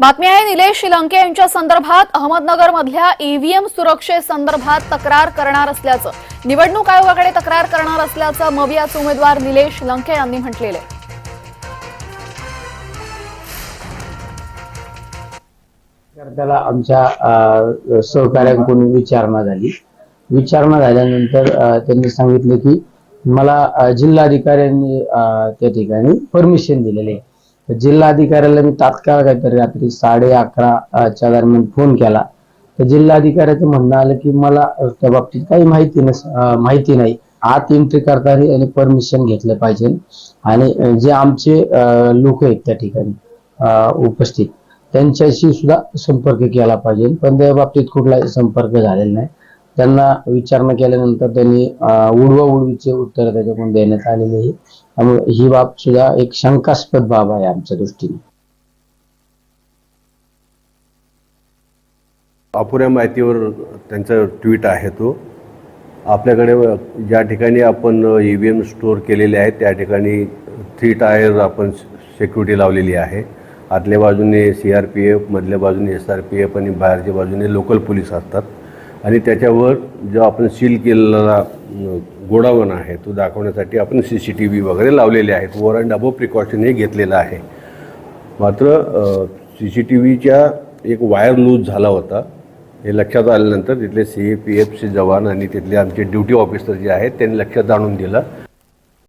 बातमी आहे निलेश श्रीलंके यांच्या संदर्भात अहमदनगर मधल्या ईव्हीएम सुरक्षेसंदर्भात तक्रार करणार असल्याचं. निवडणूक आयोगाकडे तक्रार करणार असल्याचं मवियाचे उमेदवार निलेश लंके यांनी म्हटलेलं आहे. त्याला आमच्या सहकार्यांकडून विचारणा झाली. विचारणा झाल्यानंतर त्यांनी सांगितलं की मला जिल्हाधिकाऱ्यांनी त्या ठिकाणी परमिशन दिलेले आहे. जिल्हाधिकाऱ्याला मी तात्काळ काहीतरी रात्री साडे अकरा च्या दरम्यान फोन केला. तर जिल्हाधिकाऱ्याचं म्हणणं आलं की मला त्या बाबतीत काही माहिती नस माहिती नाही. आत एंट्री करताना परमिशन घेतलं पाहिजे. आणि जे आमचे लोक आहेत त्या ठिकाणी उपस्थित त्यांच्याशी सुद्धा संपर्क केला पाहिजे. पण त्या बाबतीत कुठलाही संपर्क झालेला नाही. त्यांना विचारणा केल्यानंतर त्यांनी उडवा उडवीचे उत्तर त्याच्याकडून देण्यात आलेले आहे. त्यामुळे ही बाब सुद्धा एक शंकास्पद बाब आहे आमच्या दृष्टीने. अपुऱ्या माहितीवर त्यांचा ट्विट आहे तो. आपल्याकडे ज्या ठिकाणी आपण ई व्ही एम स्टोअर केलेले आहेत त्या ठिकाणी थ्री टायर आपण सिक्युरिटी लावलेली आहे. आतल्या बाजूने सी आर पी एफ मधल्या बाजूने एस आर पी एफ आणि बाहेरच्या बाजूने लोकल पोलीस असतात. आणि त्याच्यावर जो आपण सील केलेला गोडावण आहे तो दाखवण्यासाठी आपण सी सी टी व्ही वगैरे लावलेले आहेत. वर अँड अबो प्रिकॉशन हे घेतलेलं आहे. मात्र सी सी टी व्हीच्या एक वायर लूज झाला होता. हे लक्षात आल्यानंतर तिथले सी ए पी एफचे जवान आणि तिथले आमचे ड्युटी ऑफिसर जे आहेत त्यांनी लक्षात आणून दिलं.